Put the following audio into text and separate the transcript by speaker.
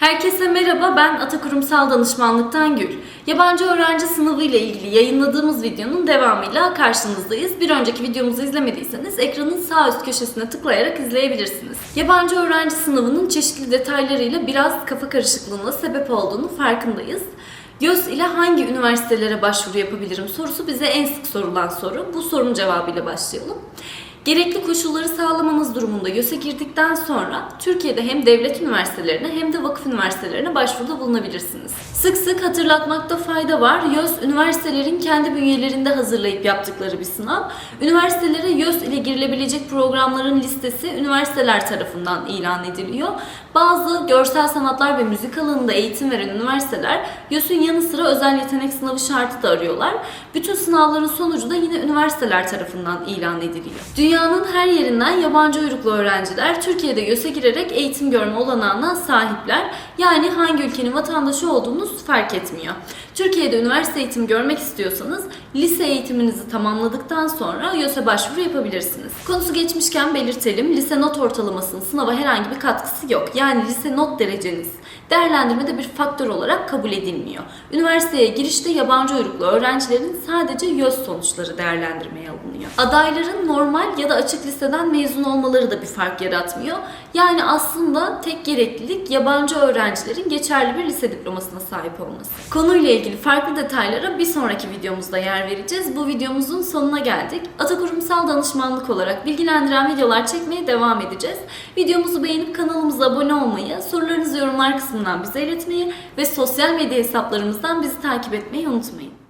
Speaker 1: Herkese merhaba, ben Atakurumsal Danışmanlıktan Gül. Yabancı öğrenci sınavı ile ilgili yayınladığımız videonun devamıyla karşınızdayız. Bir önceki videomuzu izlemediyseniz ekranın sağ üst köşesine tıklayarak izleyebilirsiniz. Yabancı öğrenci sınavının çeşitli detaylarıyla biraz kafa karışıklığına sebep olduğunu farkındayız. YÖS ile hangi üniversitelere başvuru yapabilirim sorusu bize en sık sorulan soru. Bu sorunun cevabıyla başlayalım. Gerekli koşulları sağlamanız durumunda YÖS'e girdikten sonra Türkiye'de hem devlet üniversitelerine hem de vakıf üniversitelerine başvuruda bulunabilirsiniz. Sık sık hatırlatmakta fayda var. YÖS üniversitelerin kendi bünyelerinde hazırlayıp yaptıkları bir sınav. Üniversitelere YÖS ile girilebilecek programların listesi üniversiteler tarafından ilan ediliyor. Bazı görsel sanatlar ve müzik alanında eğitim veren üniversiteler YÖS'ün yanı sıra özel yetenek sınavı şartı da arıyorlar. Bütün sınavların sonucu da yine üniversiteler tarafından ilan ediliyor. Dünyanın her yerinden yabancı uyruklu öğrenciler Türkiye'de YÖS'e girerek eğitim görme olanağına sahipler. Yani hangi ülkenin vatandaşı olduğunuz fark etmiyor. Türkiye'de üniversite eğitimi görmek istiyorsanız lise eğitiminizi tamamladıktan sonra YÖS'e başvuru yapabilirsiniz. Konusu geçmişken belirtelim. Lise not ortalamasının sınava herhangi bir katkısı yok. Yani lise not dereceniz değerlendirmede bir faktör olarak kabul edilmiyor. Üniversiteye girişte yabancı uyruklu öğrencilerin sadece YÖS sonuçları değerlendirmeye alınıyor. Adayların normal ya da açık liseden mezun olmaları da bir fark yaratmıyor. Yani aslında tek gereklilik yabancı öğrencilerin geçerli bir lise diplomasına sahip olması. Konuyla ilgili farklı detaylara bir sonraki videomuzda yer vereceğiz. Bu videomuzun sonuna geldik. Atakurumsal danışmanlık olarak bilgilendiren videolar çekmeye devam edeceğiz. Videomuzu beğenip kanalımıza abone olmayı, sorularınızı yorumlar kısmından bize iletmeyi ve sosyal medya hesaplarımızdan bizi takip etmeyi unutmayın.